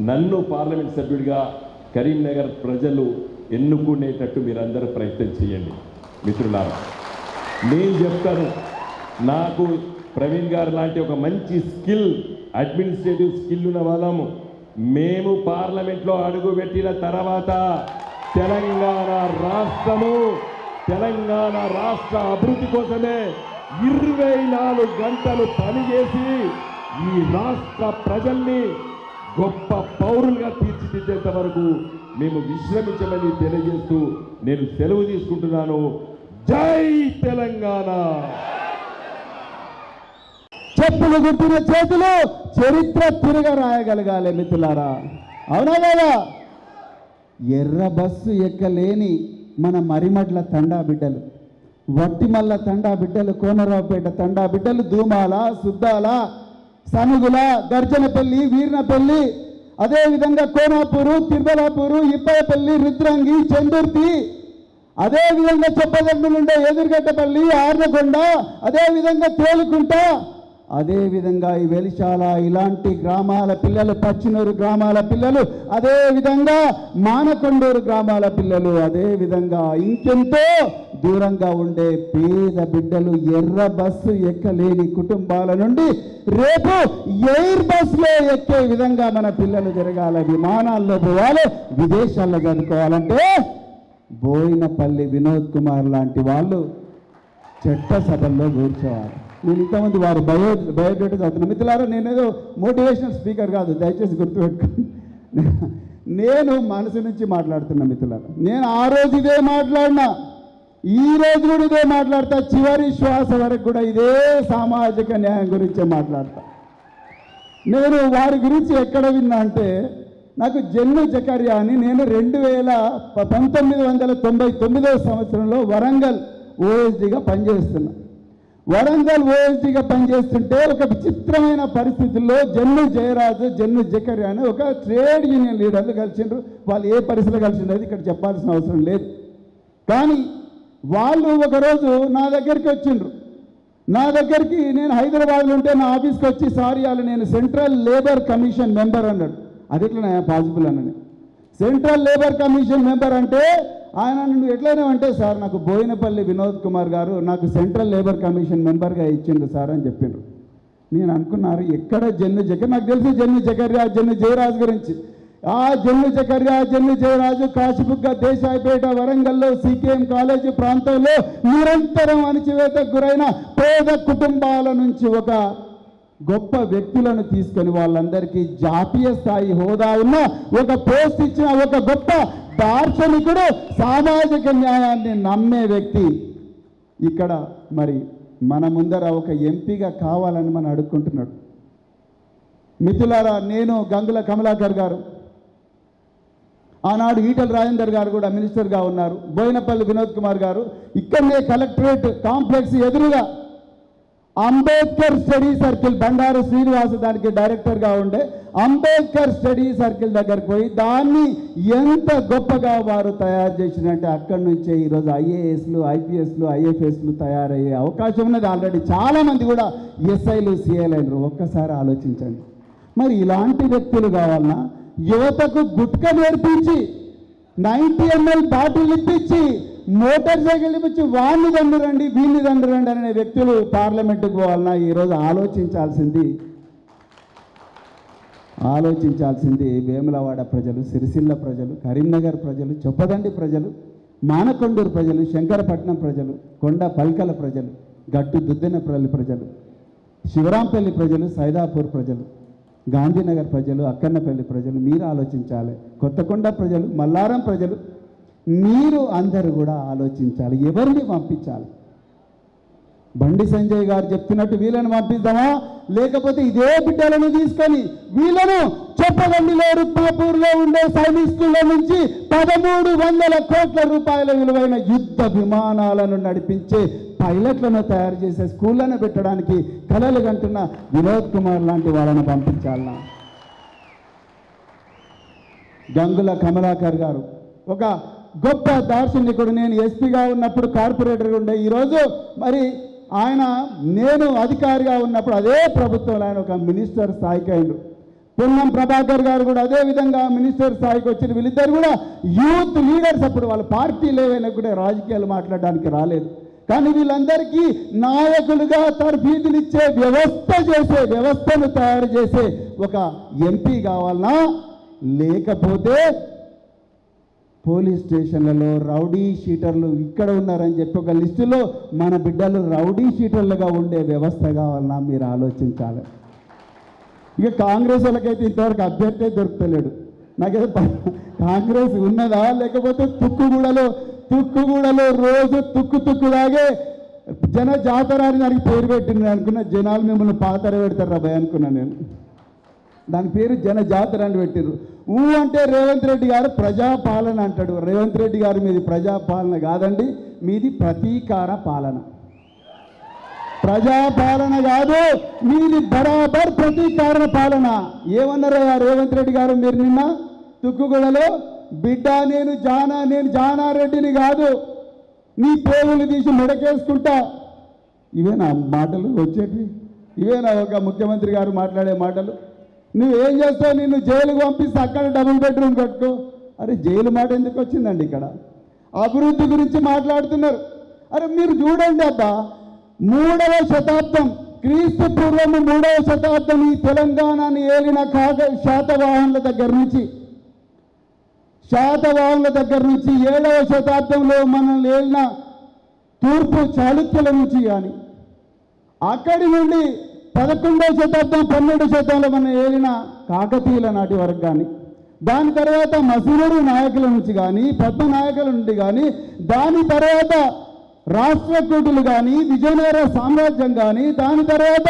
నన్ను పార్లమెంట్ సభ్యుడిగా కరీంనగర్ ప్రజలు ఎన్నుకునేటట్టు మీరందరూ ప్రయత్నం చేయండి. మిత్రులారా నేను చెప్తాను నాకు ప్రవీణ్ గారు లాంటి ఒక మంచి స్కిల్ అడ్మినిస్ట్రేటివ్ స్కిల్ ఉన్న వాళ్ళము మేము పార్లమెంట్లో అడుగుపెట్టిన తర్వాత తెలంగాణ రాష్ట్రము తెలంగాణ రాష్ట్ర అభివృద్ధి కోసమే ఇరవై నాలుగు గంటలు పనిచేసి ఈ రాష్ట్ర ప్రజల్ని గొప్ప పౌరులుగా తీర్చిదిద్దేంత వరకు మేము విశ్రమించమని తెలియజేస్తూ నేను సెలవు తీసుకుంటున్నాను. జై తెలంగాణ. చెప్పులు గుట్టిన చేతులు చరిత్ర తిరగ రాయగలగాలి మిత్రులారా. అవునా కదా ఎర్ర బస్సు ఎక్కలేని మన మరిమడ్ల తండా బిడ్డలు. వట్టిమల్ల తండా బిడ్డలు కోనరావుపేట తండా బిడ్డలు దూమాల సుద్దాల సనుగుల గర్జనపల్లి వీర్నపల్లి అదేవిధంగా కోనాపూరు తిరుమలాపూరు ఇప్పయపల్లి రుద్రంగి చెందుర్తి అదేవిధంగా చెప్పదండులుండే ఎదురుగడ్డపల్లి ఆర్నకొండ అదేవిధంగా తేలుకుంట అదేవిధంగా ఈ వెలిశాల ఇలాంటి గ్రామాల పిల్లలు పచ్చినూరు గ్రామాల పిల్లలు అదేవిధంగా మానకొండూరు గ్రామాల పిల్లలు అదేవిధంగా ఇంకెంతో దూరంగా ఉండే పేద బిడ్డలు ఎర్ర బస్సు ఎక్కలేని కుటుంబాల నుండి రేపు ఎయిర్ బస్సులో ఎక్కే విధంగా మన పిల్లలు జరగాలి విమానాల్లో పోవాలి విదేశాల్లో చదువుకోవాలంటే బోయినపల్లి వినోద్ కుమార్ లాంటి వాళ్ళు చట్టసభల్లో కూర్చోవాలి. నేను ఇంతమంది వారు బయో బయోడేటా చదువుతున్నా మిత్రులారా నేనేదో మోటివేషనల్ స్పీకర్ కాదు దయచేసి గుర్తుపెట్టుకోండి. నేను మనసు నుంచి మాట్లాడుతున్నా మిత్రులారా. నేను ఆ రోజు ఇదే మాట్లాడినా. ఈ రోజు కూడా ఇదే మాట్లాడతా. చివరి శ్వాస వరకు కూడా ఇదే సామాజిక న్యాయం గురించే మాట్లాడతా. నేను వారి గురించి ఎక్కడ విన్నా అంటే నాకు జన్ను జకర్యా అని నేను రెండు వేల ప- పంతొమ్మిది వందల తొంభై తొమ్మిదవ సంవత్సరంలో వరంగల్ ఓఎస్డిగా పనిచేస్తున్నా. వరంగల్ ఓఎస్డిగా పనిచేస్తుంటే ఒక విచిత్రమైన పరిస్థితుల్లో జన్ను జయరాజు జన్ను జకర్యా అని ఒక ట్రేడ్ యూనియన్ లీడర్లు కలిసిండ్రు. వాళ్ళు ఏ పరిస్థితిలో కలిసిండ్రు అది ఇక్కడ చెప్పాల్సిన అవసరం లేదు. కానీ వాళ్ళు ఒకరోజు నా దగ్గరికి వచ్చిండ్రు. నా దగ్గరికి నేను హైదరాబాద్లో ఉంటే నా ఆఫీస్కి వచ్చి సారీ వాళ్ళు నేను సెంట్రల్ లేబర్ కమిషన్ మెంబర్ అన్నాడు. అది ఎట్లా పాసిబుల్ అన్నాడు సెంట్రల్ లేబర్ కమిషన్ మెంబర్ అంటే ఆయన నువ్వు ఎట్లయినా అంటే సార్ నాకు బోయినపల్లి వినోద్ కుమార్ గారు నాకు సెంట్రల్ లేబర్ కమిషన్ మెంబర్గా ఇచ్చిండ్రు సార్ అని చెప్పిండ్రు. నేను అనుకున్నారు ఎక్కడ జన్ను జగన్? నాకు తెలిసి జన్ను జగర్ జన్ను జయరాజు గురించి. ఆ జన్ను జకర్యా జన్ను జయరాజు కాశీబుగ్గ దేశాయపేట వరంగల్లో సికేఎం కాలేజీ ప్రాంతంలో నిరంతరం అణిచివేతకు గురైన పేద కుటుంబాల నుంచి ఒక గొప్ప వ్యక్తులను తీసుకొని వాళ్ళందరికీ జాతీయ స్థాయి హోదా ఉన్న ఒక పోస్ట్ ఇచ్చిన ఒక గొప్ప దార్శనికుడు సామాజిక న్యాయాన్ని నమ్మే వ్యక్తి. ఇక్కడ మరి మన ముందర ఒక ఎంపీగా కావాలని మనం అడుక్కుంటున్నాడు. మిథులారా నేను గంగుల కమలాకర్ గారు. ఆనాడు ఈటల రాజేందర్ గారు కూడా మినిస్టర్గా ఉన్నారు. బోయినపల్లి వినోద్ కుమార్ గారు. ఇక్కడనే కలెక్టరేట్ కాంప్లెక్స్ ఎదురుగా అంబేద్కర్ స్టడీ సర్కిల్ బండారు శ్రీనివాస్ దానికి డైరెక్టర్గా ఉండే అంబేద్కర్ స్టడీ సర్కిల్ దగ్గరికి పోయి దాన్ని ఎంత గొప్పగా వారు తయారు చేసినంటే అక్కడి నుంచే ఈరోజు ఐఏఎస్లు ఐపీఎస్లు ఐఎఫ్ఎస్లు తయారయ్యే అవకాశం ఉన్నది. ఆల్రెడీ చాలామంది కూడా ఎస్ఐలు సిఐలు అయినారు. ఒక్కసారి ఆలోచించండి. మరి ఇలాంటి వ్యక్తులు కావాలన్నా యువతకు గుట్క నేర్పించి నైంటీ ఎంఎల్ బాటిల్ ఇప్పించి మోటార్ సైకిల్ ఇప్పించి వాడిని దండురండి వీళ్ళని దండురండి అనే వ్యక్తులు పార్లమెంటుకు పోవాలన్నా ఈరోజు ఆలోచించాల్సింది. ఆలోచించాల్సింది వేములవాడ ప్రజలు సిరిసిల్ల ప్రజలు కరీంనగర్ ప్రజలు చొప్పదండి ప్రజలు మానకొండూరు ప్రజలు శంకరపట్నం ప్రజలు కొండ పల్కల ప్రజలు గట్టు దుద్దినపల్లి ప్రజలు శివరాంపల్లి ప్రజలు సైదాపూర్ ప్రజలు. గాంధీనగర్ ప్రజలు అక్కన్నపల్లి ప్రజలు మీరు ఆలోచించాలి. కొత్తకొండ ప్రజలు మల్లారం ప్రజలు మీరు అందరూ కూడా ఆలోచించాలి. ఎవరిని పంపించాలి? బండి సంజయ్ గారు చెప్తున్నట్టు వీళ్ళని పంపిద్దామా? లేకపోతే ఇదే బిడ్డలను తీసుకొని వీళ్ళను చెప్పగండిలో రుక్మాపూర్లో ఉండే సైనికుల నుంచి పదమూడు వందల కోట్ల రూపాయల విలువైన యుద్ధ విమానాలను నడిపించే పైలట్లను తయారు చేసే స్కూళ్ళను పెట్టడానికి కళలు కంటున్న వినోద్ కుమార్ లాంటి వాళ్ళని పంపించాలన్నా. గంగుల కమలాకర్ గారు. ఒక గొప్ప దార్శనికుడు నేను ఎస్పీగా ఉన్నప్పుడు కార్పొరేటర్గా ఉండే ఈరోజు మరి ఆయన నేను అధికారిగా ఉన్నప్పుడు అదే ప్రభుత్వంలో ఆయన ఒక మినిస్టర్ స్థాయికి అయిండు. పొన్నం ప్రభాకర్ గారు కూడా అదే విధంగా మినిస్టర్ స్థాయికి వచ్చిన వీళ్ళిద్దరు కూడా యూత్ లీడర్స్ అప్పుడు వాళ్ళ పార్టీలు ఏవైనా కూడా రాజకీయాలు మాట్లాడడానికి రాలేదు. కానీ వీళ్ళందరికీ నాయకులుగా తర్ఫీదులు ఇచ్చే వ్యవస్థ చేసే వ్యవస్థను తయారు చేసే ఒక ఎంపీ కావాలనా? లేకపోతే పోలీస్ స్టేషన్లలో రౌడీ షీటర్లు ఇక్కడ ఉన్నారని చెప్పి ఒక లిస్టులో మన బిడ్డలు రౌడీ షీటర్లుగా ఉండే వ్యవస్థ కావాలన్నా మీరు ఆలోచించాలి. ఇక కాంగ్రెస్ వాళ్ళకైతే ఇంతవరకు అభ్యర్థి దొరుకుతలేడు నాకైతే కాంగ్రెస్ ఉన్నదా? లేకపోతే తుక్కుగూడలో తుక్కుగూడలో రోజు తుక్కు తుక్కు తాగే జన జాతర అని దానికి పేరు పెట్టింది అనుకున్న జనాలు మిమ్మల్ని పాతర పెడతారు రాబాయ్ అనుకున్నా నేను. దాని పేరు జన జాతర అని పెట్టారు ఊ అంటే రేవంత్ రెడ్డి గారు ప్రజాపాలన అంటాడు. రేవంత్ రెడ్డి గారు మీది ప్రజాపాలన కాదండి మీది ప్రతీకార పాలన. ప్రజాపాలన కాదు మీది బరాబర్ ప్రతీకార పాలన. ఏమన్నారయ్యా రేవంత్ రెడ్డి గారు మీరు నిన్న? తుక్కుగూడలో బిడ్డ నేను జానా నేను జానారెడ్డిని కాదు. నీ పేగులు తీసి మెడకేసుకుంటా. ఇవే నా మాటలు వచ్చేటివి? ఇవేనా ఒక ముఖ్యమంత్రి గారు మాట్లాడే మాటలు? నువ్వేం చేస్తావు? నిన్ను జైలుకు పంపిస్తే అక్కడ డబుల్ బెడ్రూమ్ కట్టు అరే జైలు మాట ఎందుకు వచ్చిందండి ఇక్కడ? అభివృద్ధి గురించి మాట్లాడుతున్నారు. అరే మీరు చూడండి అబ్బా. మూడవ శతాబ్దం క్రీస్తు పూర్వము మూడవ శతాబ్దం ఈ తెలంగాణని ఏలిన కాక శాతవాహనుల దగ్గర నుంచి శాతవాహనుల దగ్గర నుంచి ఏడవ శతాబ్దంలో మనల్ని ఏలిన తూర్పు చాళుక్యుల నుంచి కానీ అక్కడి నుండి పదకొండవ శతాబ్దం పన్నెండు శతాబ్దంలో మన ఏలిన కాకతీయుల నాటి వరకు కానీ దాని తర్వాత మసూరు నాయకుల నుంచి కానీ పద్మ నాయకుల నుండి కానీ దాని తర్వాత రాష్ట్రకూటులు కానీ విజయనగర సామ్రాజ్యం కానీ దాని తర్వాత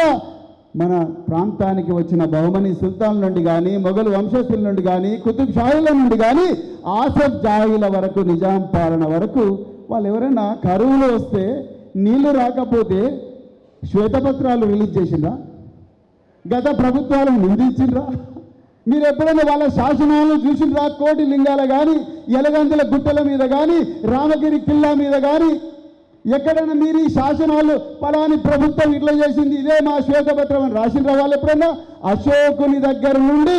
మన ప్రాంతానికి వచ్చిన బహుమని సుల్తాన్ నుండి కానీ మొఘలు వంశస్థుల నుండి కానీ కుతుబ్ షాహీల నుండి కానీ ఆసఫ్ జాహీల వరకు నిజాం పాలన వరకు వాళ్ళు ఎవరైనా కరువులు వస్తే నీళ్ళు రాకపోతే శ్వేతపత్రాలు రిలీజ్ చేసిండ్రా? గత ప్రభుత్వాలను నిందించిండ్రా? మీరు ఎప్పుడైనా వాళ్ళ శాసనాలను చూసిండ్రా? కోటి లింగాల కానీ ఎలగందుల గుట్టల మీద కానీ రామగిరి కిల్లా మీద కానీ ఎక్కడైనా మీరు ఈ శాసనాలు పలాని ప్రభుత్వం ఇట్లా చేసింది ఇదే మా శ్వేతపత్రం అని రాసిన వాళ్ళు ఎప్పుడైనా అశోకుని దగ్గర నుండి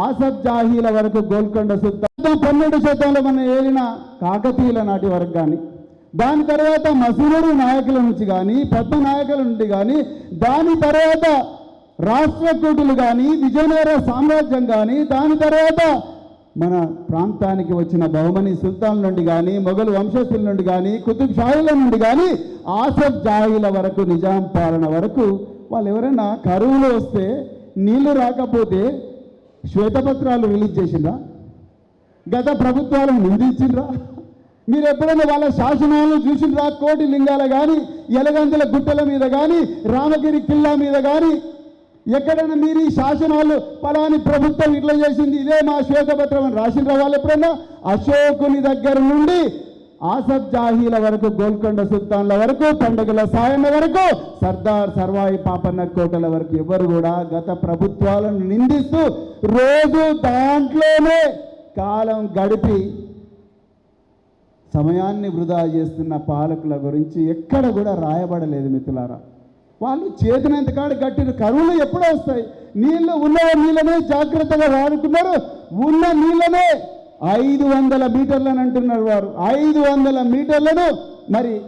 ఆసఫ్ జాహీల వరకు గోల్కొండ సుల్తాన్ పన్నెండు శతంలో మన ఏలిన కాకతీయుల నాటి వరకు కానీ దాని తర్వాత మసూరుడు నాయకుల నుంచి కానీ పెద్ద నాయకుల నుండి కానీ దాని తర్వాత రాష్ట్రకూటులు కానీ విజయనగర సామ్రాజ్యం కానీ దాని తర్వాత మన ప్రాంతానికి వచ్చిన బహుమని సుల్తాన్ నుండి కానీ మొఘలు వంశస్థుల నుండి కానీ కుతుబ్ షాహీల నుండి కానీ ఆసఫ్ జాహీల వరకు నిజాం పాలన వరకు వాళ్ళు ఎవరైనా కరువులు వస్తే నీళ్ళు రాకపోతే శ్వేతపత్రాలు రిలీజ్ చేసిండ్రా? గత ప్రభుత్వాలను నిందించిండ్రా? మీరు ఎప్పుడైనా వాళ్ళ శాసనాలను చూసిండ్రా? కోటి లింగాల కానీ ఎలగందుల గుట్టల మీద కానీ రామగిరి కిల్లా మీద కానీ ఎక్కడైనా మీరు ఈ శాసనాలు పలాని ప్రభుత్వం ఇట్లా చేసింది ఇదే మా శ్వేతపత్రం అని రాసిన వాళ్ళు ఎప్పుడైనా అశోకుని దగ్గర నుండి ఆసఫ్ జాహీల వరకు గోల్కొండ సుల్తాన్ల వరకు పండుగల సాయన్న వరకు సర్దార్ సర్వాయి పాపన్న కోటల వరకు ఎవరు కూడా గత ప్రభుత్వాలను నిందిస్తూ రోజు దాంట్లోనే కాలం గడిపి సమయాన్ని వృధా చేస్తున్న పాలకుల గురించి ఎక్కడ కూడా రాయబడలేదు మిత్రులారా. వాళ్ళు చేతినంత కాడ గట్టిన కరువులు ఎప్పుడో వస్తాయి. నీళ్ళు ఉన్న నీళ్ళనే జాగ్రత్తగా వాడుకున్నారు ఉన్న నీళ్ళనే ఐదు వందల మీటర్లను అంటున్నారు వారు. ఐదు వందల మీటర్లను మరి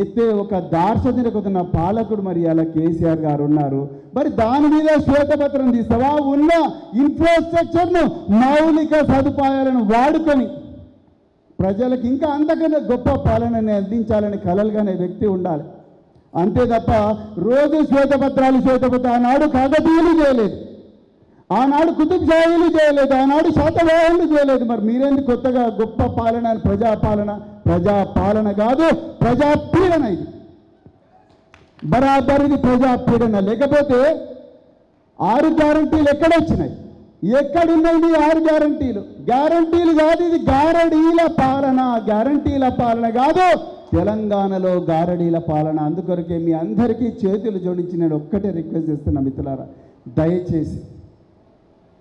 ఎత్తే ఒక దార్శనికతున్న పాలకుడు మరి అలా కేసీఆర్ గారు ఉన్నారు. మరి దాని మీద శ్వేతపత్రం తీస్తావా? ఉన్న ఇన్ఫ్రాస్ట్రక్చర్ను మౌలిక సదుపాయాలను వాడుకొని ప్రజలకు ఇంకా అంతకన్నా గొప్ప పాలనని అందించాలని కలలుగానే వ్యక్తి ఉండాలి. అంతే తప్ప రోజు శ్వేతపత్రాలు శ్వేతపత్ర ఆనాడు కాకతీయులు చేయలేదు. ఆనాడు కుతుబ్ షాహీలు చేయలేదు. ఆనాడు శాతవాహనులు చేయలేదు. మరి మీరేంది కొత్తగా గొప్ప పాలన ప్రజాపాలన? ప్రజాపాలన కాదు ప్రజాపీడన ఇది. బరాబర్ ఇది ప్రజాపీడన. లేకపోతే ఆరు గ్యారంటీలు ఎక్కడ వచ్చినాయి? ఎక్కడున్నాయి ఆరు గ్యారంటీలు? గ్యారంటీలు కాదు ఇది గారడీల పాలన. గ్యారంటీల పాలన కాదు తెలంగాణలో గారడీల పాలన అందుకొరకే మీ అందరికీ చేతులు జోడించి నేను ఒక్కటే రిక్వెస్ట్ చేస్తున్నా మిత్రులారా దయచేసి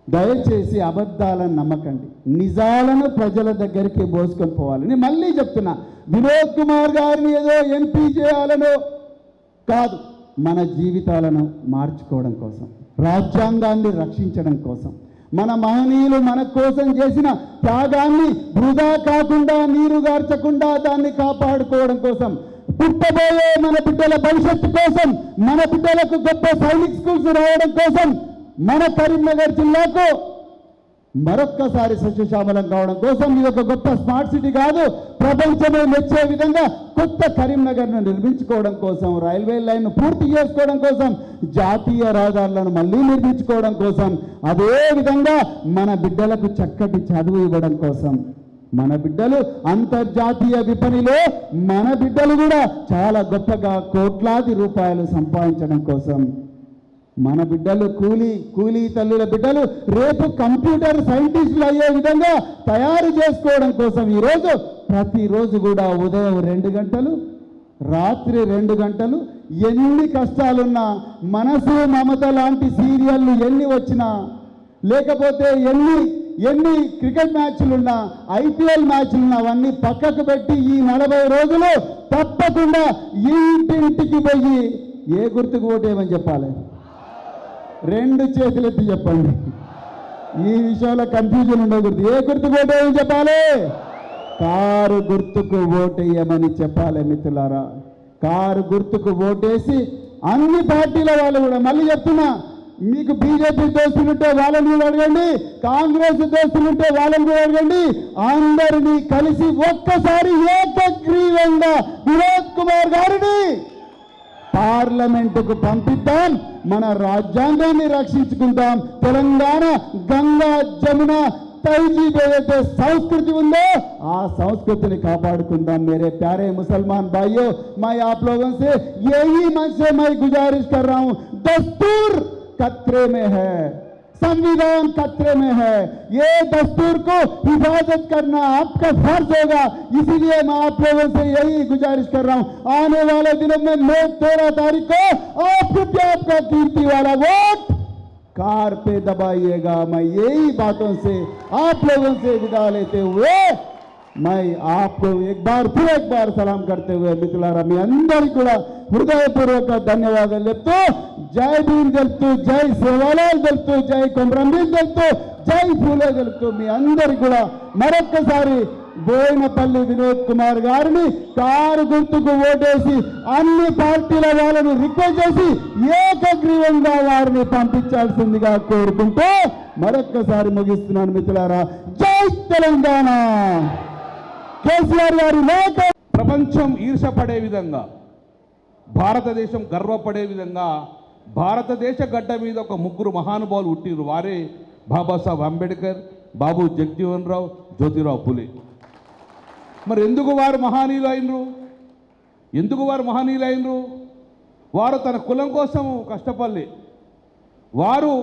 దయచేసి అబద్ధాలను నమ్మకండి. నిజాలను ప్రజల దగ్గరికి పోసుకొని పోవాలి. నేను మళ్ళీ చెప్తున్నా వినోద్ కుమార్ గారిని ఏదో ఎంపీ చేయాలనో కాదు మన జీవితాలను మార్చుకోవడం కోసం రాజ్యాంగాన్ని రక్షించడం కోసం. మన మహనీయులు మన కోసం చేసిన త్యాగాన్ని వృధా కాకుండా నీరు గార్చకుండా దాన్ని కాపాడుకోవడం కోసం పుట్టబోయే మన బిడ్డల భవిష్యత్తు కోసం మన బిడ్డలకు గొప్ప సైనిక్ స్కూల్స్ రావడం కోసం మన కరీంనగర్ జిల్లాకు మరొక్కసారి సస్యశ్యామలం కావడం కోసం ఇది ఒక గొప్ప స్మార్ట్ సిటీ కాదు. ప్రపంచమే మెచ్చే విధంగా కొత్త కరీంనగర్ను నిర్మించుకోవడం కోసం రైల్వే లైన్ను పూర్తి చేసుకోవడం కోసం జాతీయ రహదారులను మళ్ళీ నిర్మించుకోవడం కోసం అదే విధంగా మన బిడ్డలకు చక్కటి చదువు ఇవ్వడం కోసం. మన బిడ్డలు అంతర్జాతీయ విపణిలో మన బిడ్డలు కూడా చాలా గొప్పగా కోట్లాది రూపాయలు సంపాదించడం కోసం. మన బిడ్డలు కూలీ కూలీ తల్లుల బిడ్డలు రేపు కంప్యూటర్ సైంటిస్టులు అయ్యే విధంగా తయారు చేసుకోవడం కోసం ఈరోజు ప్రతిరోజు కూడా ఉదయం రెండు గంటలు రాత్రి రెండు గంటలు ఎన్ని కష్టాలున్నా మనసు మమత లాంటి సీరియళ్ళు ఎన్ని వచ్చినా లేకపోతే ఎన్ని ఎన్ని క్రికెట్ మ్యాచ్లున్నా ఐపీఎల్ మ్యాచ్లున్నా అవన్నీ పక్కకు పెట్టి ఈ నలభై రోజులు తప్పకుండా ఇంటింటికి పోయి ఏ గుర్తుకు ఓటేయమని చెప్పాలి? రెండు చేతులు ఎత్తి చెప్పండి. ఈ విషయంలో కన్ఫ్యూజన్ ఉండకూడదు. ఏ గుర్తుకు ఓటేయమని చెప్పాలి? కారు గుర్తుకు ఓటేయమని చెప్పాలి మిత్రులారా. కారు గుర్తుకు ఓటేసి అన్ని పార్టీల వాళ్ళు కూడా మళ్ళీ చెప్తున్నా మీకు బీజేపీ దోస్తులుంటే వాళ్ళని కూడా అడగండి కాంగ్రెస్ దోస్తులుంటే వాళ్ళని కూడా అడగండి అందరినీ కలిసి ఒక్కసారి ఏకగ్రీవంగా వినోద్ కుమార్ గారిని పార్లమెంటుకు పంపిద్దాం మన రాజ్యాంగాన్ని రక్షించుకుందాం తెలంగాణ గంగా జమున तहजीब ఏదైతే సంస్కృతి ఉందో ఆ సంస్కృతిని కాపాడుకుందాం मेरे प्यारे मुसलमान भाइयों मैं आप लोगों से यही मन से मैं गुजारिश कर रहा हूं दस्तूर खतरे में है संविधान खतरे में है। ये दस्तूर को हिफाजत करना आपका फ़र्ज़ होगा। इसीलिए मैं आप लोगों से यही गुजारिश कर रहा हूँ। आने वाले दिनों में नौ तेरह तारीख को आपके क्या आपका कीर्ति वाला वोट कार पे दबाइएगा। मैं यही बातों से आप लोगों से विदा लेते हुए మై ఆప్కు ఎక్బార్ సలాం కడితే మిత్రులారా మీ అందరికీ కూడా హృదయపూర్వక ధన్యవాదాలు చెప్తూ జై భీమ్ తెలుపుతూ జై సేవాలయాలు తెలుపుతూ జై కుమ్రంబీలు తెలుపుతూ జై పూలే తెలుపుతూ మీ అందరికీ కూడా మరొక్కసారి బోయినపల్లి వినోద్ కుమార్ గారిని కారు గుర్తుకు ఓటేసి అన్ని పార్టీల వాళ్ళని రిక్వెస్ట్ చేసి ఏకగ్రీవంగా వారిని పంపించాల్సిందిగా కోరుకుంటూ మరొక్కసారి ముగిస్తున్నాను మిత్రులారా జై తెలంగాణ! కేసీఆర్ గారి లేఖ ప్రపంచం ఈర్షపడే విధంగా భారతదేశం గర్వపడే విధంగా భారతదేశ గడ్డ మీద ఒక ముగ్గురు మహానుభావులు ఉట్టిరు వారే బాబాసాహెబ్ అంబేద్కర్ బాబు జగజీవన్ రావు జ్యోతిరావు పులే. మరి ఎందుకు వారు మహానీయులు అయినరు ఎందుకు వారు మహనీయులు అయినరు వారు తన కులం కోసం కష్టపడలే. వారు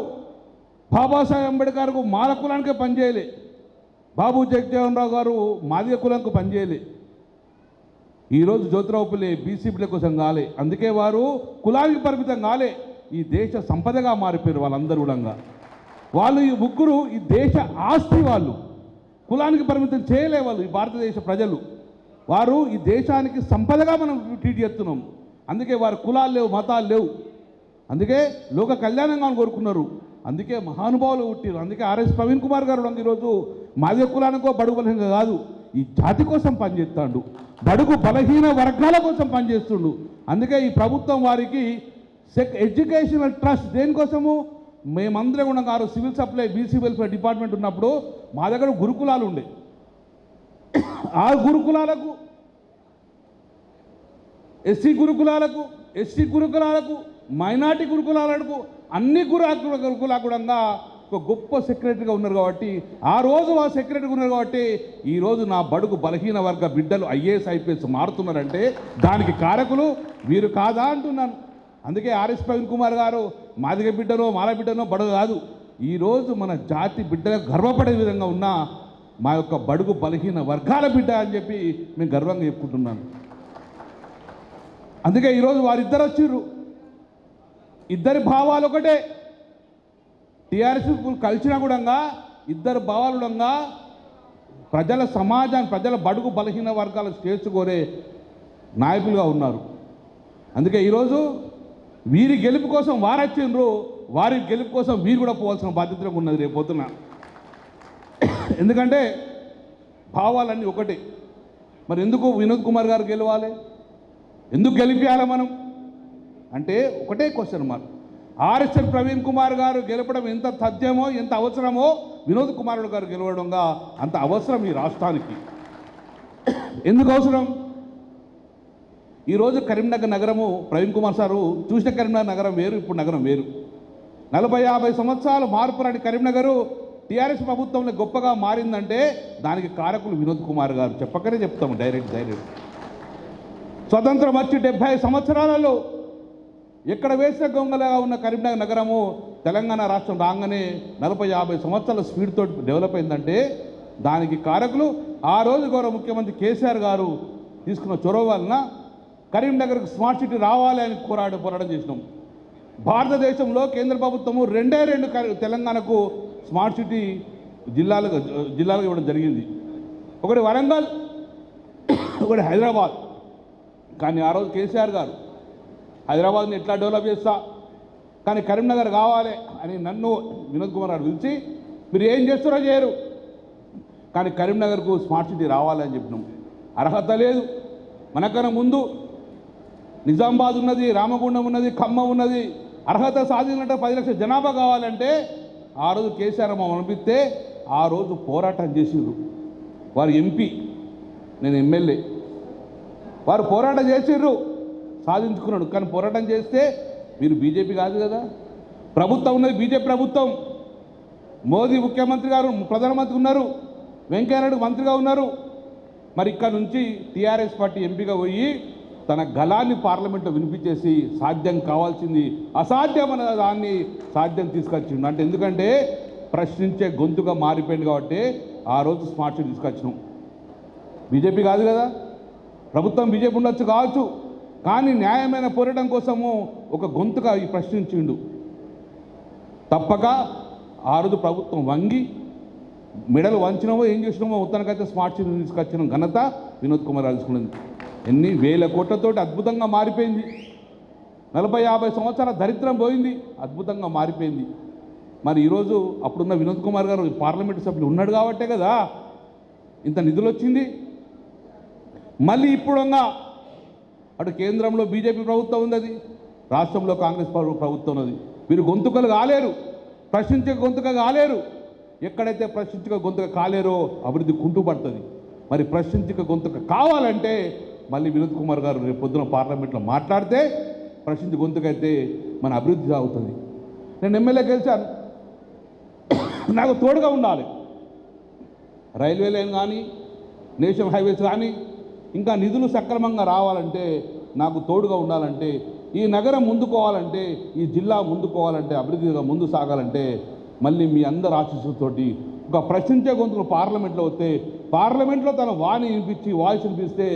బాబాసాహెబ్ అంబేద్కర్కు మాల కులానికే పనిచేయలే. బాబు జగజీవన్ రావు గారు మాదిగ కులంకు పనిచేయలే. ఈరోజు జ్యోతిరావు పుల్లే బీసీ బిడ్డ కోసం కాలే. అందుకే వారు కులానికి పరిమితం కాలే. ఈ దేశ సంపదగా మారిపోయారు వాళ్ళందరూ కూడా వాళ్ళు ఈ ముగ్గురు ఈ దేశ ఆస్తి వాళ్ళు. కులానికి పరిమితం చేయలే వాళ్ళు ఈ భారతదేశ ప్రజలు. వారు ఈ దేశానికి సంపదగా మనం ట్రీట్ చేస్తున్నాం. అందుకే వారు కులాలు లేవు మతాలు లేవు. అందుకే లోక కళ్యాణంగా కోరుకున్నారు. అందుకే మహానుభావులు పుట్టిరు అందుకే ఆర్ఎస్ ప్రవీణ్ కుమార్ గారు ఈరోజు మాదిగ కులానికో బడుగు బలహీనంగా కాదు. ఈ జాతి కోసం పనిచేస్తాడు. బడుగు బలహీన వర్గాల కోసం పనిచేస్తుండు. అందుకే ఈ ప్రభుత్వం వారికి సెక్ ఎడ్యుకేషనల్ ట్రస్ట్ దేనికోసము? మేమందరం కూడా గారు civil supply BC welfare department ఉన్నప్పుడు మా దగ్గర గురుకులాలు ఉండే. ఆ గురుకులాలకు ఎస్సీ గురుకులాలకు ఎస్టీ గురుకులాలకు మైనార్టీ గురుకులాలకు అన్ని గురు గురుకులా కూడా ఒక గొప్ప సెక్రటరీగా ఉన్నారు కాబట్టి ఆ రోజు ఆ సెక్రటరీగా ఉన్నారు కాబట్టి ఈరోజు నా బడుగు బలహీన వర్గ బిడ్డలు ఐఏఎస్ ఐపీఎస్ మారుతున్నారంటే దానికి కారకులు వీరు కాదా అంటున్నాను. అందుకే ఆర్ఎస్ ప్రవీణ్ కుమార్ గారు మాదిగ బిడ్డనో మాల బిడ్డనో బడుగు కాదు. ఈరోజు మన జాతి బిడ్డలకు గర్వపడే విధంగా ఉన్న మా యొక్క బడుగు బలహీన వర్గాల బిడ్డ అని చెప్పి మేము గర్వంగా చెప్పుకుంటున్నాను. అందుకే ఈరోజు వారిద్దరు వచ్చిర్రు. ఇద్దరి భావాలు ఒకటే. టీఆర్ఎస్ కలిసినా కూడా ఇద్దరు భావాలు కూడా ప్రజల సమాజాన్ని ప్రజల బడుగు బలహీన వర్గాల చేర్చుకోరే నాయకులుగా ఉన్నారు. అందుకే ఈరోజు వీరి గెలుపు కోసం వారొచ్చిండ్రు వారి గెలుపు కోసం వీరు కూడా పోవాల్సిన బాధ్యతలో ఉన్నది రేపు పొద్దున ఎందుకంటే భావాలన్నీ ఒకటే. మరి ఎందుకు వినోద్ కుమార్ గారు గెలవాలి? ఎందుకు గెలిపించాలి మనం? అంటే ఒకటే question mark RSL Praveen Kumar garu గెలపడం ఎంత తథ్యమో ఎంత అవసరమో వినోద్ కుమారుడు గారు గెలవడంగా అంత అవసరం ఈ రాష్ట్రానికి. ఎందుకు అవసరం ఈరోజు కరీంనగర్ నగరము ప్రవీణ్ కుమార్ సారు చూసిన కరీంనగర్ నగరం వేరు ఇప్పుడు నగరం వేరు. నలభై యాభై సంవత్సరాలు మార్పురాని కరీంనగరు టీఆర్ఎస్ ప్రభుత్వంలో గొప్పగా మారిందంటే దానికి కారకులు వినోద్ కుమార్ గారు. చెప్పకనే చెప్తాము డైరెక్ట్ డైరెక్ట్. స్వతంత్రం వచ్చి డెబ్భై సంవత్సరాలలో ఎక్కడ వేసిన గొంగలగా ఉన్న కరీంనగర్ నగరము తెలంగాణ రాష్ట్రం రాగానే నలభై యాభై సంవత్సరాల స్పీడ్తో డెవలప్ అయిందంటే దానికి కారకులు ఆ రోజు గౌరవ ముఖ్యమంత్రి కేసీఆర్ గారు తీసుకున్న చొరవ వలన కరీంనగర్కు స్మార్ట్ సిటీ రావాలి అని పోరాడు పోరాటం చేసినాం. భారతదేశంలో కేంద్ర ప్రభుత్వము రెండే రెండు తెలంగాణకు స్మార్ట్ సిటీ జిల్లాలుగా జిల్లాలుగా ఇవ్వడం జరిగింది. ఒకటి వరంగల్ ఒకటి హైదరాబాద్. కానీ ఆ రోజు కేసీఆర్ గారు హైదరాబాద్ని ఎట్లా డెవలప్ చేస్తా? కానీ కరీంనగర్ కావాలి అని నన్ను వినోద్ కుమార్ గారు పిలిచి మీరు ఏం చేస్తారో చేయరు. కానీ కరీంనగర్కు స్మార్ట్ సిటీ రావాలి అని చెప్పినాం. అర్హత లేదు. మనకన్నా ముందు నిజామాబాద్ ఉన్నది రామగుండం ఉన్నది ఖమ్మం ఉన్నది. అర్హత సాధించినట్టు పది లక్షల జనాభా కావాలంటే ఆ రోజు కేసీఆర్ అమ్మ అనిపిస్తే ఆ రోజు పోరాటం చేసిండ్రు. వారు ఎంపీ నేను ఎమ్మెల్యే. వారు పోరాటం చేసిండ్రు. సాధించుకున్నాడు. కానీ పోరాటం చేస్తే మీరు బీజేపీ కాదు కదా. ప్రభుత్వం ఉన్నది బీజేపీ ప్రభుత్వం. మోదీ ముఖ్యమంత్రి గారు ప్రధానమంత్రి ఉన్నారు. వెంకయ్యనాయుడు మంత్రిగా ఉన్నారు. మరి ఇక్కడ నుంచి టీఆర్ఎస్ పార్టీ ఎంపీగా పోయి తన గలాన్ని పార్లమెంట్లో వినిపించేసి సాధ్యం కావాల్సింది అసాధ్యమైన దాన్ని సాధ్యం తీసుకొచ్చిండు. అంటే ఎందుకంటే ప్రశ్నించే గొంతుగా మారిపోయింది కాబట్టి ఆ రోజు స్మార్ట్ సిటీ తీసుకొచ్చినాం. బీజేపీ కాదు కదా. ప్రభుత్వం బీజేపీ ఉండొచ్చు కావచ్చు. కానీ న్యాయమైన పోరాటం కోసము ఒక గొంతుగా ఈ ప్రశ్నించిండు. తప్పక ఆ రోజు ప్రభుత్వం వంగి మెడలు వంచినామో ఏం చేసినామో ఉత్తనకైతే స్మార్ట్ సిటీ తీసుకొచ్చిన ఘనత వినోద్ కుమార్ రాజుకున్నది ఎన్ని వేల కోట్లతోటి అద్భుతంగా మారిపోయింది. నలభై యాభై సంవత్సరాల దరిద్రం పోయింది అద్భుతంగా మారిపోయింది. మరి ఈరోజు అప్పుడున్న వినోద్ కుమార్ గారు పార్లమెంటు సభ్యులు ఉన్నాడు కాబట్టే కదా ఇంత నిధులు వచ్చింది మళ్ళీ ఇప్పుడున్న అటు కేంద్రంలో బీజేపీ ప్రభుత్వం ఉన్నది రాష్ట్రంలో కాంగ్రెస్ ప్రభుత్వం ఉన్నది. మీరు గొంతుకలు కాలేరు. ప్రశ్నించే గొంతుక కాలేరు. ఎక్కడైతే ప్రశ్నించక గొంతుక కాలేరో అభివృద్ధి కుంటుపడుతుంది మరి ప్రశ్నించక గొంతుక కావాలంటే మళ్ళీ వినోద్ కుమార్ గారు రేపు పొద్దున పార్లమెంట్లో మాట్లాడితే ప్రశ్నించే గొంతుకైతే మన అభివృద్ధి సాగుతుంది. నేను ఎమ్మెల్యే గెలిచాను. నాకు తోడుగా ఉండాలి. రైల్వే లైన్ కానీ నేషనల్ హైవేస్ కానీ ఇంకా నిధులు సక్రమంగా రావాలంటే నాకు తోడుగా ఉండాలంటే ఈ నగరం ముందుకోవాలంటే ఈ జిల్లా ముందుకోవాలంటే అభివృద్ధిగా ముందు సాగాలంటే మళ్ళీ మీ అందరి ఆశీస్సులతోటి ఒక ప్రశ్నించే గొంతులు పార్లమెంట్లో వస్తే పార్లమెంట్లో తన వాణి వినిపించి వాయిస్ వినిపిస్తే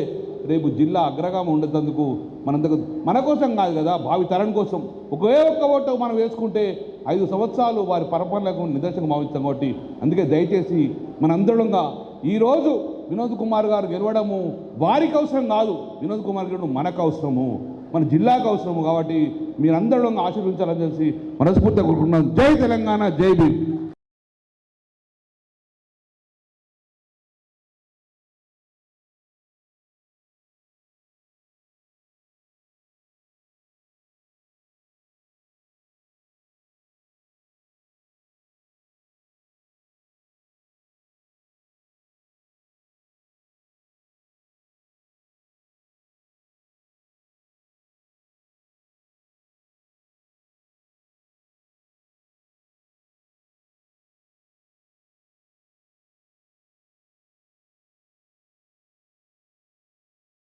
రేపు జిల్లా అగ్రగామి ఉండేందుకు మనందుకు మన కోసం కాదు కదా భావి తరం కోసం. ఒకే ఒక్క ఓటు మనం వేసుకుంటే ఐదు సంవత్సరాలు వారి పరపరలకు నిదర్శనం భావిస్తాం కాబట్టి అందుకే దయచేసి మనందరంగా ఈరోజు వినోద్ కుమార్ గారు గెలవడము వారికి అవసరం కాదు. వినోద్ కుమార్ గెలవడం మనకు అవసరము. మన జిల్లాకు అవసరము కాబట్టి మీరందరూ ఆశీర్వించాలని తెలిసి మనస్ఫూర్తిగా కోరుకుంటున్నాం జై తెలంగాణ జై భీమ్.